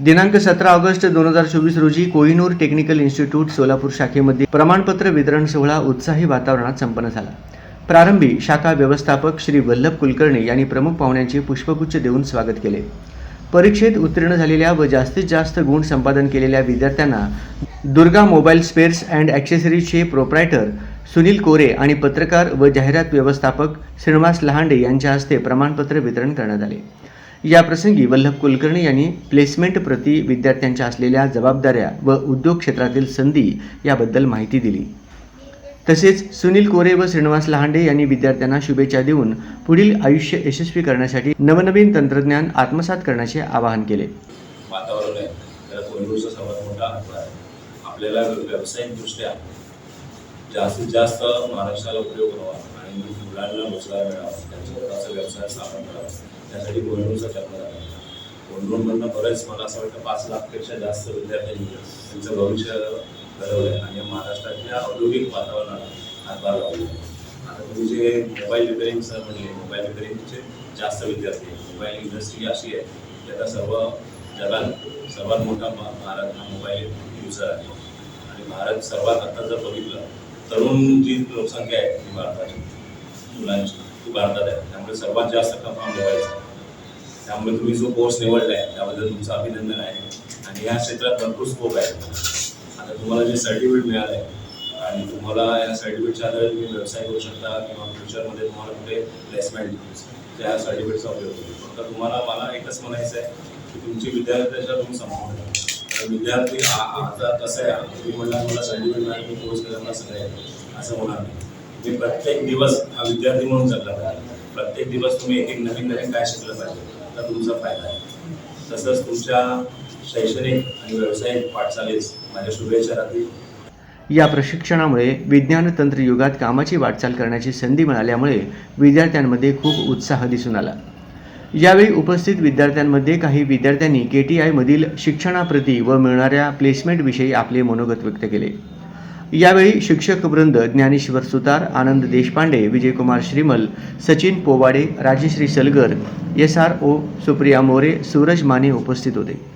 दिनांक सतरा ऑगस्ट दोन हजार चोवीस रोजी कोहिनूर टेक्निकल इन्स्टिट्यूट सोलापूर शाखेमध्ये प्रमाणपत्र वितरण सोहळा उत्साही वातावरणात संपन्न झाला. प्रारंभी शाखा व्यवस्थापक श्री वल्लभ कुलकर्णी यांनी प्रमुख पाहुण्यांचे पुष्पगुच्छ देऊन स्वागत केले. परीक्षेत उत्तीर्ण झालेल्या व जास्तीत जास्त गुण संपादन केलेल्या विद्यार्थ्यांना दुर्गा मोबाईल स्पेअर्स अँड ॲक्सेसरीजचे प्रोप्रायटर सुनील कोरे आणि पत्रकार व जाहिरात व्यवस्थापक श्रीनिवास लहांडे यांच्या हस्ते प्रमाणपत्र वितरण करण्यात आले. या प्रसंगी वल्लभ कुलकर्णी यांनी प्लेसमेंट प्रति विद्यार्थ्यांच्या असलेल्या जबाबदाऱ्या व उद्योग क्षेत्रातील संधी याबद्दल माहिती दिली. तसेच सुनील कोरे व श्रीनिवास लहांडे यांनी विद्यार्थ्यांना शुभेच्छा देऊन पुढील आयुष्य यशस्वी करण्यासाठी नवनवीन तंत्रज्ञान आत्मसात करण्याचे आवाहन केले. वातावरण आहे. त्याला कोल्हापूरचा सर्वात मोठा हातभार आहे. आपल्याला व्यावसायिकदृष्ट्या जास्तीत जास्त महाराष्ट्राला उपयोग व्हावा आणि मुलांना रोजगार मिळावा. त्यांचा स्वतःचा व्यवसाय स्थापन करावा. त्यासाठी कोल्हापूरचा जन्म झाला कोल्हापूरमधनं बरेच मला असं वाटतं पाच लाखपेक्षा जास्त विद्यार्थ्यांनी त्यांचं भविष्य घडवलं आहे आणि महाराष्ट्रातल्या औद्योगिक वातावरणाला हातभार लावला. आता तुम्ही जे मोबाईल रिपेअरिंग सर म्हणले मोबाईल रिपेअरिंगचे जास्त विद्यार्थी आहेत. मोबाईल इंडस्ट्री अशी आहे की आता सर्व जगात सर्वात मोठा भारत हा मोबाईल युजर आहे. आणि भारत सर्वात आता जर बघितलं तरुण जी लोकसंख्या आहे ती भारताची मुलांची ती भारतात आहे. त्यामुळे सर्वात जास्त कम मोबाईलचा आहे. त्यामुळे तुम्ही जो कोर्स निवडला आहे त्याबद्दल तुमचं अभिनंदन आहे. आणि या क्षेत्रात भरपूर स्कोप आहे. आता तुम्हाला जे सर्टिफिकेट मिळालं आहे आणि तुम्हाला या सर्टिफिकेटच्या आधारे तुम्ही व्यवसाय करू शकता किंवा फ्युचरमध्ये तुम्हाला कुठे प्लेसमेंट त्या सर्टिफिकेटचा उपयोग होतो फक्त तुम्हाला मला एकच म्हणायचं आहे की तुमची विद्यार्थ्याच्या तुम्ही संभावना तर विद्यार्थी आता कसं आहे तुम्ही म्हणला मला सर्टिफिकेट मिळालं मी कोर्स करणार सगळं आहे असं होणार नाही. मी प्रत्येक दिवस हा विद्यार्थी म्हणून चालला पाहिजे. प्रत्येक दिवस तुम्ही एक एक नवीन नवीन काय शिकलं पाहिजे तर तुमचा फायदा आहे. तसंच तुमच्या शैक्षणिक आणि व्यावसायिक वाटचालीस माझ्या शुभेच्छा राहतील. या प्रशिक्षणामुळे विज्ञान तंत्र युगात कामाची वाटचाल करण्याची संधी मिळाल्यामुळे विद्यार्थ्यांमध्ये खूप उत्साह दिसून आला. यावेळी उपस्थित विद्यार्थ्यांमध्ये काही विद्यार्थ्यांनी के टी आयमधील शिक्षणाप्रती व मिळणाऱ्या प्लेसमेंटविषयी आपले मनोगत व्यक्त केले. यावेळी शिक्षक वृंद ज्ञानेश्वर सुतार आनंद Deshpande Vijaykumar Shrimal Sachin Powade Rajshree Salgar S R O Supriya More Suraj Mane उपस्थित होते.